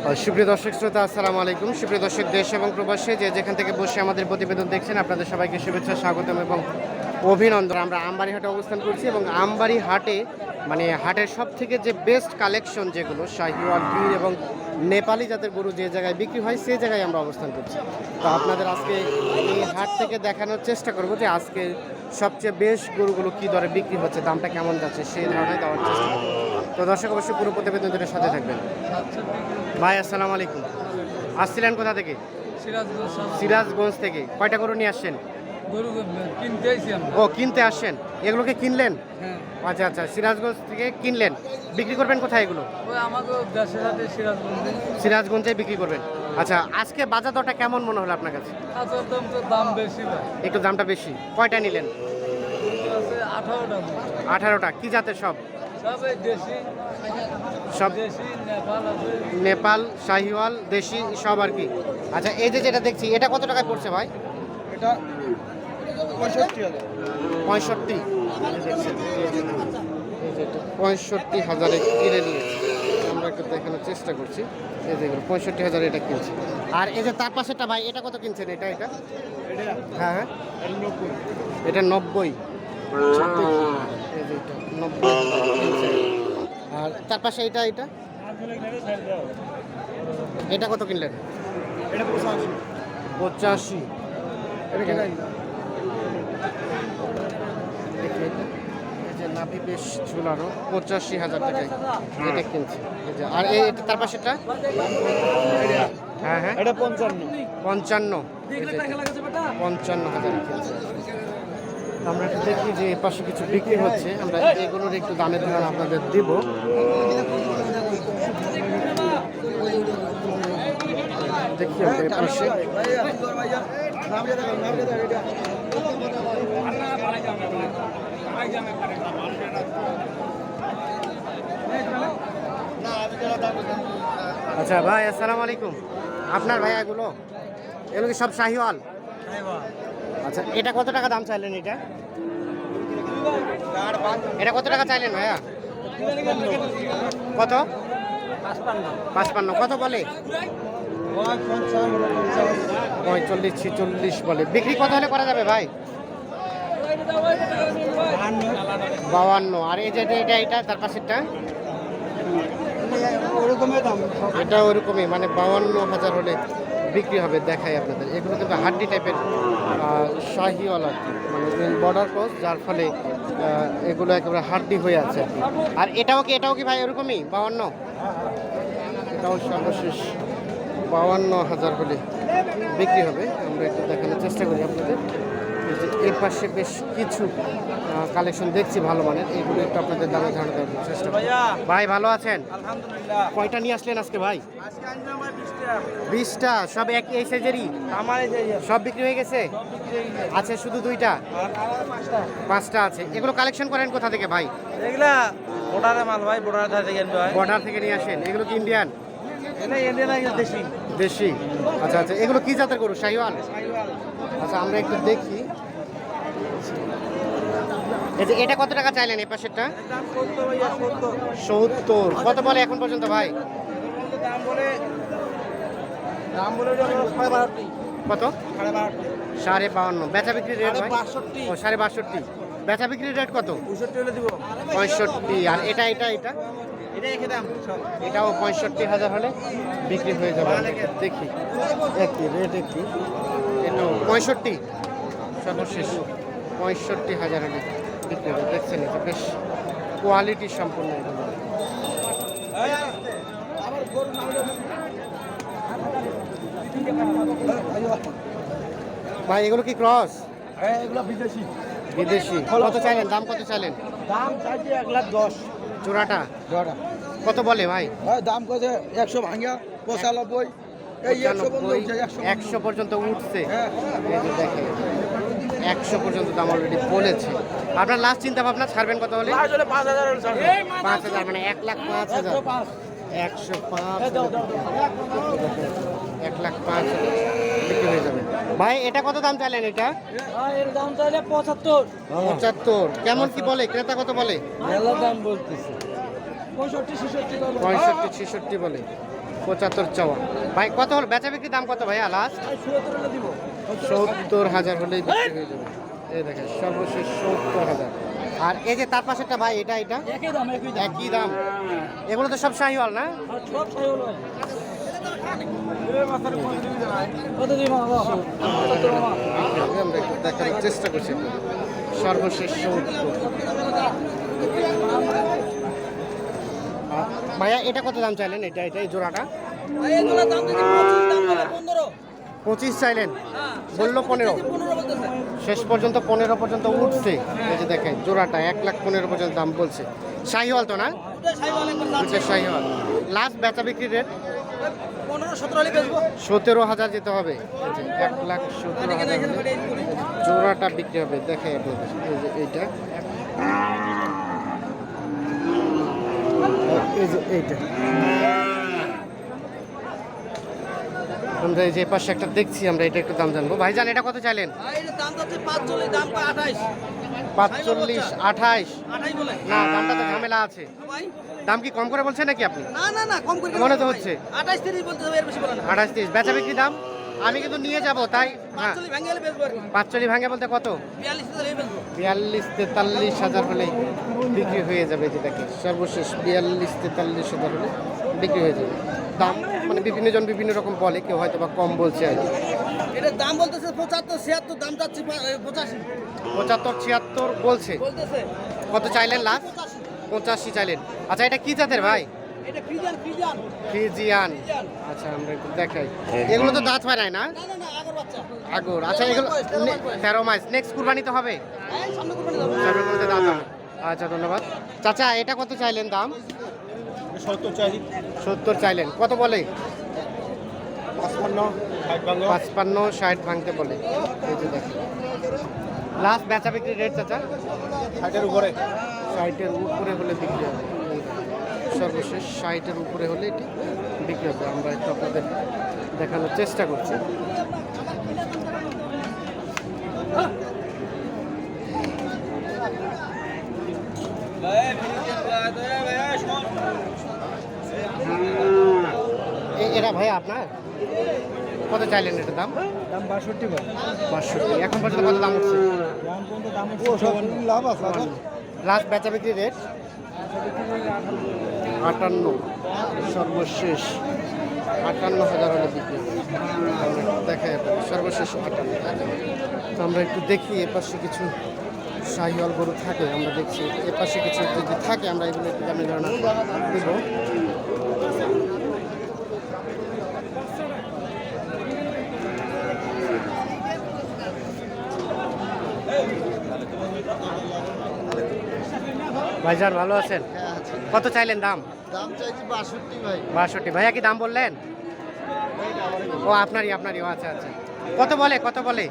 সুপ্রিয় দর্শক শ্রোতা, আসসালামু আলাইকুম। সুপ্রিয় দর্শক, দেশ এবং প্রবাসে যে যেখান থেকে বসে আমাদের প্রতিবেদন দেখছেন, আপনাদের সবাইকে শুভেচ্ছা, স্বাগতম এবং অভিনন্দন। আমরা আমবাড়ি হাটে অবস্থান করছি এবং আমবাড়ি হাটে মানে হাটের সব থেকে যে বেস্ট কালেকশন যেগুলো, শাহিওয়াল গির এবং নেপালি জাতের গরু যে জায়গায় বিক্রি হয়, সেই জায়গায় আমরা অবস্থান করছি। তো আপনাদের আজকে এই হাট থেকে দেখানোর চেষ্টা করব যে আজকে সবচেয়ে বেশ গরুগুলো কী দরে বিক্রি হচ্ছে, দামটা কেমন যাচ্ছে, সেই ধরনের দেওয়ার চেষ্টা করব। তো দর্শক, অবশ্যই পুরো প্রতিবেদন সাথে থাকবেন। ভাই আসসালামু আলাইকুম। আসছিলেন কোথা থেকে? সিরাজগঞ্জ থেকে। কয়টা গরু নিয়ে আসছেন? ও কিনতে আসছেন? এগুলোকে কিনলেন? হ্যাঁ। আচ্ছা আচ্ছা সিরাজগঞ্জ থেকে কিনলেন। বিক্রি করবেন কোথায় এগুলো? সিরাজগঞ্জে। বিক্রি করবেন। আচ্ছা আজকে বাজার দরটা কেমন মনে হলো আপনার কাছে? একটু দামটা বেশি। কয়টা নিলেন? আঠারোটা। কি জাতের সব? সব দেশি সব নেপাল শাহিওয়াল দেশি সব আর কি। আচ্ছা এই যে যেটা দেখছি এটা কত টাকায় পড়ছে ভাই? এটা পঁয়ষট্টি পঁয়ষট্টি। পঁয়ষট্টি হাজারে কিনে নিয়েছি আমরা একটু দেখানোর চেষ্টা করছি। এই যেগুলো পঁয়ষট্টি হাজারে এটা কিনছি। আর এই যে তার পাশেরটা ভাই এটা কত কিনছেন এটা এটা? হ্যাঁ হ্যাঁ। এটা নব্বই। যে এটা নব্বই আর তার পাশে এটা এটা এটা কত কিনলেন? পঁচাশি। নাভি বেশ ঝুলানো পঁচাশি হাজার টাকায় এটা কিনছে। আর এই তার হ্যাঁ হ্যাঁ। এটা পঞ্চান্ন। পঞ্চান্ন। পঞ্চান্ন হাজার কিনছে। আমরা একটু দেখি যে পাশে কিছু বিক্রি হচ্ছে। আমরা এগুলোর একটু দামের ধারণা আপনাদের দিব। দেখি আচ্ছা ভাই, আসসালামু আলাইকুম। আপনার ভাই এগুলো? এগুলো কি সব শাহিওয়াল। আচ্ছা এটা কত টাকা দাম চাইলেন এটা? এটা কত টাকা চাইলেন ভাইয়া? কত? পাঁচপান্ন। কত বলে? পঁয়তাল্লিশ ছিচল্লিশ বলে। বিক্রি কত হলে করা যাবে ভাই? বাউান্ন আর এই যে এটা এটা তার পাশেরটা? এটা ওরকমই মানে বাউান্ন হাজার হলে। বিক্রি হবে দেখাই আপনাদের। এগুলো কিন্তু হাড্ডি টাইপের শাহিওয়ালা মানে বর্ডার ক্রস যার ফলে এগুলো একেবারে হাড্ডি হয়ে আছে। আর এটাও কি এটাও কি ভাই ওরকমই? বাউান্ন এটাও সর্বশেষ বাউান্ন হাজার হলে বিক্রি হবে। আমরা একটু দেখানোর চেষ্টা করি আপনাদের। এর পাশে বেশ কিছু কালেকশন দেখছি ভালো মানের। এগুলো একটু আপনাদের দামে ধারণা দেওয়ার চেষ্টা ভাই ভালো আছেন? কয়টা নিয়ে আসলেন আজকে ভাই? বিশটা। সব এক এই সাইজেরই সব বিক্রি হয়ে গেছে? আছে শুধু দুইটা? পাঁচটা। আছে। এগুলো কালেকশন করেন কোথা থেকে ভাই? এগুলা বর্ডারে মাল ভাই বর্ডার থেকে বর্ডার থেকে নিয়ে আসেন। এগুলো কি ইন্ডিয়ান ইন্ডিয়ান দেশি। দেশি? আচ্ছা আচ্ছা এগুলো কি জাতের গরু? শাহিওয়াল? আচ্ছা আমরা একটু দেখি। এটা কত টাকা চাইলেন এই পাশেরটা? সত্তর। কত বলে এখন পর্যন্ত ভাই? কত? সাড়ে বাউন্ন বেচা বিক্রি রেট ও, সাড়ে বাষট্টি। বেচা বিক্রির রেট কত? পঁয়ষট্টি। আর এটা এটা এটা? এটাও পঁয়ষট্টি হাজার হলে বিক্রি হয়ে যাবে। দেখি। একই রেট একই। এটাও পঁয়ষট্টি। সর্বশেষ। পঁয়ষট্টি হাজার হলে বিক্রি হবে। দেখছেন এটা বেশ কোয়ালিটি সম্পূর্ণ এগুলো ভাই এগুলো কি ক্রস? হ্যাঁ এগুলো বিদেশি। বিদেশি। কত চাইলেন? দাম কত চাইলেন? দাম চাইছে এক লাখ দশ। জোড়াটা? জোড়া কত বলে ভাই? দাম কত? একশো ভাঙা পঁচানব্বই। একশো পর্যন্ত উঠছে হ্যাঁ। দেখেন একশো পর্যন্ত দাম অলরেডি বলেছে। আপনার লাস্ট চিন্তা ভাবনা ছাড়বেন কত হলে পাঁচ হাজার ছাড়বে। পাঁচ হাজার মানে এক লাখ পাঁচ হাজার। একশো পাঁচ। এক লাখ পাঁচ হাজার। বিক্রি হয়ে যাবে। ভাই এটা কত দাম চাইলেন এটা? এর দাম চাইলে পঁচাত্তর। পঁচাত্তর। কেমন কি বলে? ক্রেতা কত বলে? মেলা দাম বলতেছে। পঁয়ষট্টি ছেষট্টি বলে। পঁচাত্তর চাওয়া। ভাই কত হল? বেচা বিক্রি দাম কত ভাইয়া লাস্ট দিব। সত্তর হাজার হলেই বিক্রি হয়ে যাবে। এই দেখেন সর্বশেষ সত্তর হাজার। আর এই যে তার পাশেরটা ভাই এটা এটা? একই দাম একই দাম। এগুলো তো সব শাহিওয়াল না? সব ছয় আমরা একটু দেখানোর চেষ্টা করছি সর্বশেষ ভাইয়া এটা কত দাম চাইলেন? এটা এটা এই জোড়াটা? পঁচিশ চাইলেন? হ্যাঁ বলল পনেরো। শেষ পর্যন্ত পনেরো পর্যন্ত উঠছে। এই যে দেখেন জোড়াটা এক লাখ পনেরো পর্যন্ত দাম বলছে। শাহিওয়াল তো না? শাহিওয়াল লাস্ট বেচা বিক্রি রেট সতেরো হাজার যেতে হবে। এক লাখ সতেরো হাজার চোরাটা জোড়াটা বিক্রি হবে দেখে আপনাদের এই যে এইটা। এইটা। আমরা এই যে পাশে একটা দেখছি আমরা এটা একটু দাম জানব। ভাইজান এটা কত চাইলেন? পাঁচচল্লিশ আঠাইশ। না দামটা তো ঝামেলা আছে। দাম কি কম করে বলছেন নাকি আপনি? মনে তো হচ্ছে। আঠাশ তিরিশ বেচা বিক্রি দাম? আমি কিন্তু নিয়ে যাব তাই? হ্যাঁ। পাঁচচল্লিশ ভেঙে বলতে কত? বিয়াল্লিশ তেতাল্লিশ হাজার হলে বিক্রি হয়ে যাবে যে দেখে সর্বশেষ বিয়াল্লিশ তেতাল্লিশ হাজার হলে বিক্রি হয়ে যাবে। দাম? মানে বিভিন্ন জন বিভিন্ন রকম বলে কেউ হয়তো বা কম বলছে আর কি। এটার দাম বলতেছে পঁচাত্তর ছিয়াত্তর দাম যাচ্ছে পঁচাশি। পঁচাত্তর ছিয়াত্তর বলছে। বলতেছে। কত চাইলেন লাস্ট? পঁচাশি। চাইলেন। আচ্ছা এটা কি জাতের ভাই? ফ্রিজান আচ্ছা আমরা একটু দেখাই। এগুলো তো দাঁত হয় না? আগর আচ্ছা এগুলো তেরো মাস নেক্সট কুরবানি তো হবে। আচ্ছা ধন্যবাদ। চাচা এটা কত চাইলেন দাম? সত্তর চাইলেন। কত বলে? পাঁচপান্ন ষাট ভাঙতে বলে। এই যে দেখেন। লাস্ট বেচা বিক্রি রেট চাচা? ষাটের উপরে। ষাটের উপরে হলে বিক্রি হবে। সর্বশেষ ষাটের উপরে হলে এটি বিক্রি হবে। আমরা একটু আপনাদের দেখানোর চেষ্টা করছি। এ- এরা ভাই আপনার? কত চাইলেন এটার দাম? দাম বাষট্টি বাষট্টি। এখন পর্যন্ত কত দাম উঠছে? দাম পর্যন্ত দাম হচ্ছে লাভ আছে লাস্ট বেচা বিক্রি রেট আটান্ন। সর্বশেষ। আটান্ন হাজার হলে বিক্রি দেখাই আপনাদের, সর্বশেষ আটান্ন তো আমরা একটু দেখি এপাশে কিছু শাহিওয়াল গরু থাকে আমরা দেখছি। এপাশে কিছু যদি থাকে আমরা এগুলো একটু দামে ধারণা দেব। ভাইজান ভালো আছেন? কত চাইলেন দাম? দাম চাইছি বাষট্টি ভাই। বাষট্টি। ভাইয়া কি দাম বললেন? ও আপনারই আপনারই। আচ্ছা আচ্ছা। কত বলে কত বলে?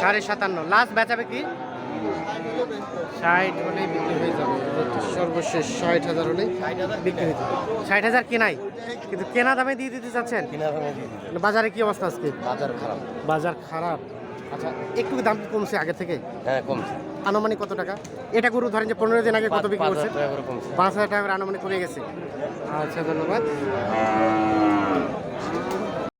সাড়ে সাতান্ন। লাস্ট বেচাবে কি ষাট হলেই বিক্রি হয়ে যাবে। সর্বশেষ ষাট হাজার হলেই বিক্রি হয়ে যাবে। ষাট হাজার কেনাই কিন্তু কেনা দামে দিয়ে দিতে চাচ্ছেন? কিনা দামে দিয়ে বাজারে কি অবস্থা আজকে? বাজার খারাপ। বাজার খারাপ। আচ্ছা একটু দাম কমছে আগে থেকে? হ্যাঁ কমছে। আনুমানিক কত টাকা? এটা গরু ধরেন যে পনেরো দিন আগে কত বিক্রি পাঁচ করছে? হাজার টাকা পাঁচ হাজার টাকার আনুমানিক কমে গেছে। আচ্ছা ধন্যবাদ।